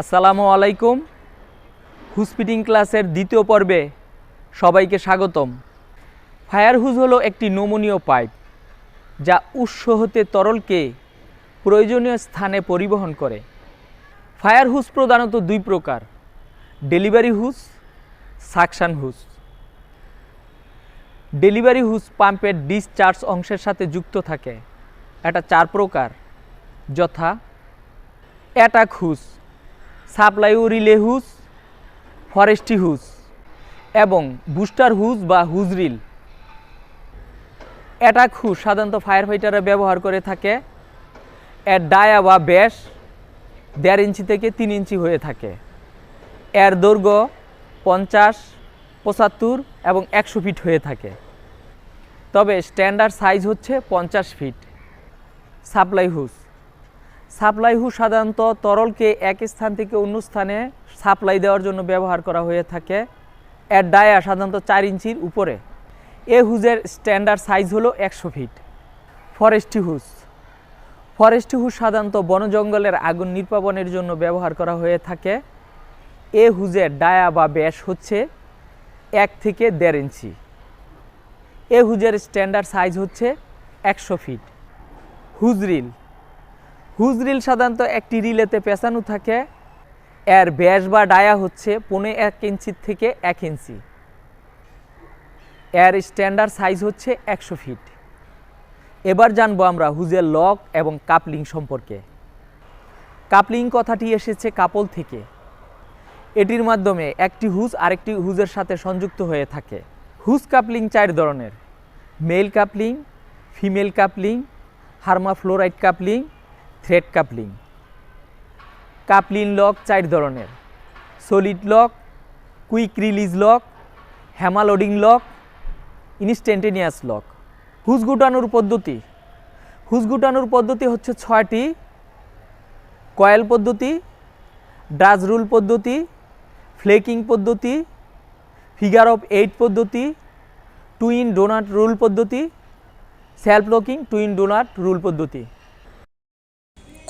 আসসালামু আলাইকুম। হুসপিটিং ক্লাসের দ্বিতীয় পর্বে সবাইকে স্বাগতম। ফায়ার হুজ হলো একটি নমনীয় পাইপ, যা উৎস হতে তরলকে প্রয়োজনীয় স্থানে পরিবহন করে। ফায়ার হুজ প্রধানত দুই প্রকার, delivery hose, suction hose. Delivery hose পাম্পের ডিসচার্জ অংশের সাথে যুক্ত থাকে। এটা চার প্রকার, যথা অ্যাটাক হুজ। সাপ্লাই ও রিলে হুজ, ফরেস্টি হুজ এবং বুস্টার হুজ বা হুজরিল। অ্যাটাক হুজ সাধারণত ফায়ার ফাইটাররা ব্যবহার করে থাকে। এর ডায়া বা ব্যাস দেড় ইঞ্চি থেকে তিন ইঞ্চি হয়ে থাকে। এর দৈর্ঘ্য পঞ্চাশ, পঁচাত্তর এবং একশো ফিট হয়ে থাকে। তবে স্ট্যান্ডার্ড সাইজ হচ্ছে পঞ্চাশ feet. Supply hose. Supply hose সাধারণত তরলকে এক স্থান থেকে অন্য স্থানে সাপ্লাই দেওয়ার জন্য ব্যবহার করা হয়ে থাকে। এর ডায়া সাধারণত চার ইঞ্চির উপরে। এ হুজের স্ট্যান্ডার্ড সাইজ হলো একশো feet. Forestry hose. Forestry hose সাধারণত বন জঙ্গলের আগুন নির্বাপনের জন্য ব্যবহার করা হয়ে থাকে। এ হুজের ডায়া বা ব্যাস হচ্ছে এক থেকে দেড় ইঞ্চি। এ হুজের স্ট্যান্ডার্ড সাইজ হচ্ছে একশো ফিট। হুজরিল। হুজরিল সাধারণত একটি রিলেতে পেঁচানো থাকে। এর ব্যাস বা ডায়া হচ্ছে পৌনে এক ইঞ্চি থেকে এক ইঞ্চি। এর স্ট্যান্ডার্ড সাইজ হচ্ছে একশো ফিট এবার জানব আমরা হুজের লক এবং কাপলিং সম্পর্কে। কাপলিং কথাটি এসেছে কাপল থেকে। এটির মাধ্যমে একটি হুজ আরেকটি হুজের সাথে সংযুক্ত হয়ে থাকে। হুজ কাপলিং চার ধরনের। Male coupling female coupling hermaphrodite coupling thread coupling. Coupling lock চার ধরনের। Solid lock, quick release lock, হ্যামালোডিং lock, instantaneous lock. Hose গুটানোর পদ্ধতি। হুজ গুটানোর পদ্ধতি হচ্ছে ছয়টি। কয়েল পদ্ধতি রুল পদ্ধতি, ফ্লেকিং পদ্ধতি, ফিগার অফ এইট পদ্ধতি টুইন ডোনাট রুল পদ্ধতি, self locking twin doughnut roll পদ্ধতি।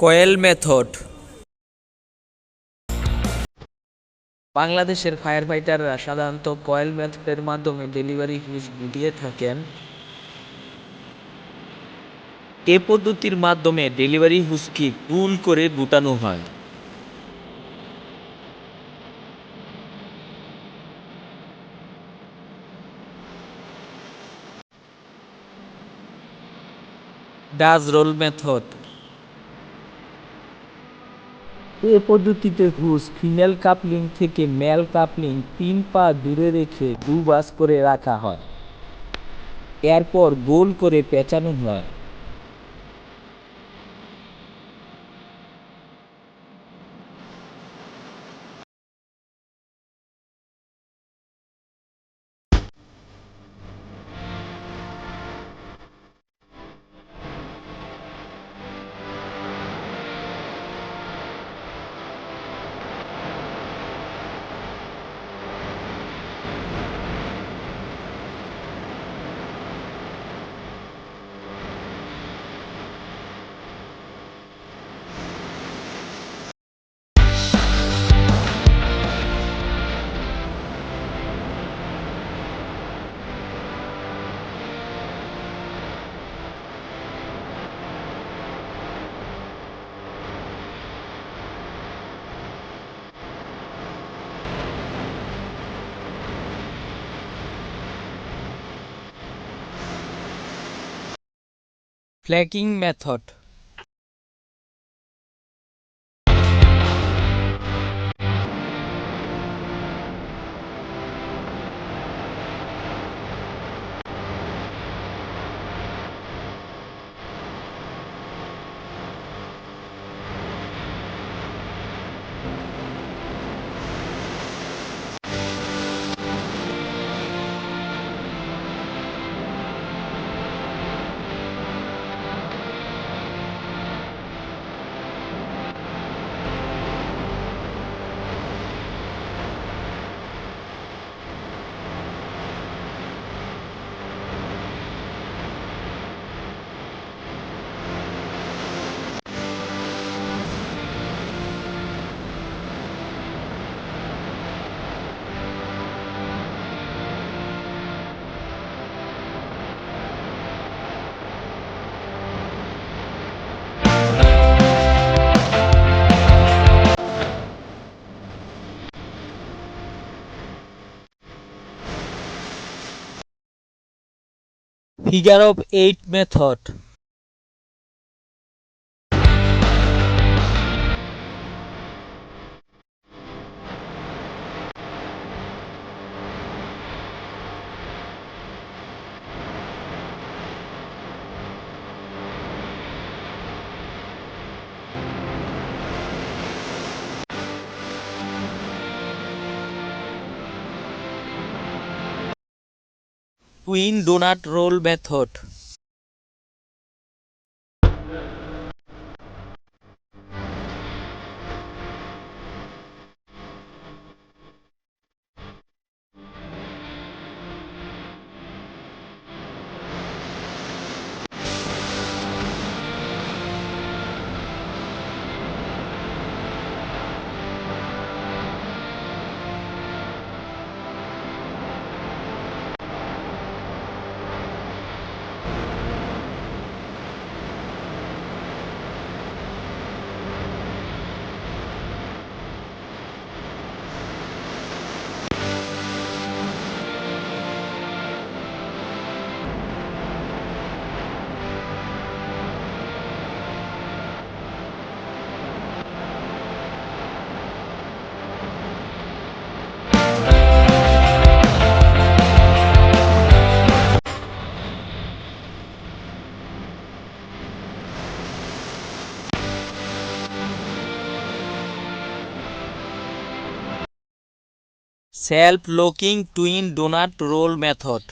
Coil method. বাংলাদেশের ফায়ার ফাইটাররা সাধারণত কয়েল মেথডের মাধ্যমে ডেলিভারি দিয়ে থাকেন। এ পদ্ধতির মাধ্যমে ডেলিভারি হুসকি পুল করে গুটানো হয়। Does role method. এ পদ্ধতিতে ঘুষ, ফিমেল কাপলিং থেকে মেল কাপলিং তিন পা দূরে রেখে দু বাস করে রাখা হয়। এরপর গোল করে পেঁচানো হয়। flagging method. Method Figure of eight twin, doughnut roll method. Self locking twin doughnut roll method.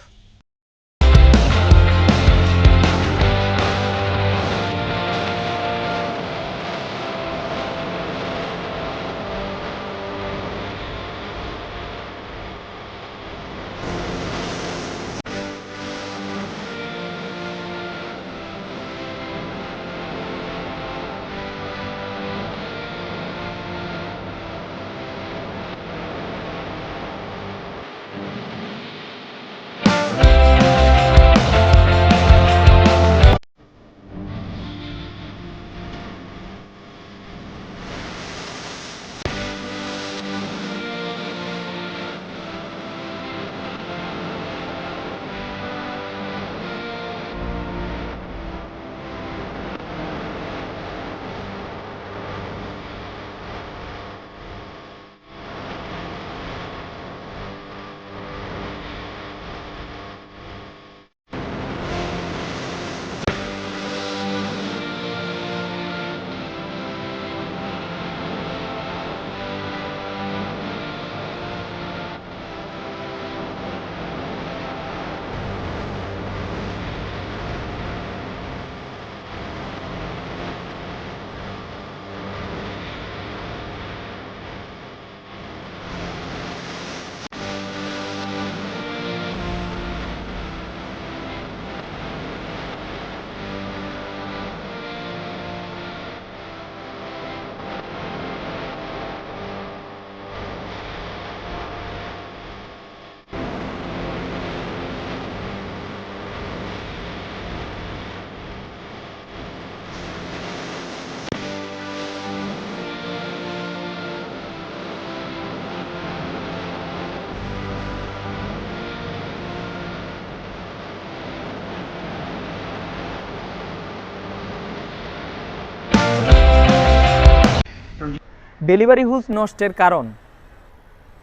Delivery hose নষ্টের কারণ।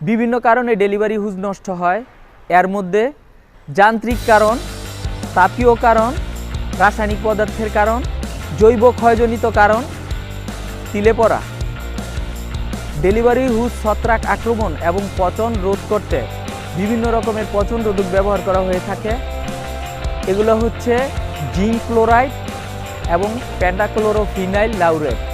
বিভিন্ন কারণে ডেলিভারি হুজ নষ্ট হয়। এর মধ্যে যান্ত্রিক কারণ, তাপীয় কারণ, রাসায়নিক পদার্থের কারণ, জৈব ক্ষয়জনিত কারণ, তিলে পড়া। ডেলিভারি হুজ ছত্রাক আক্রমণ এবং পচন রোধ করতে বিভিন্ন রকমের পচন রোধক ব্যবহার করা হয়ে থাকে। এগুলো হচ্ছে জিঙ্ক ক্লোরাইড এবং প্যান্টাক্লোরোফিনাইল লাউরেট।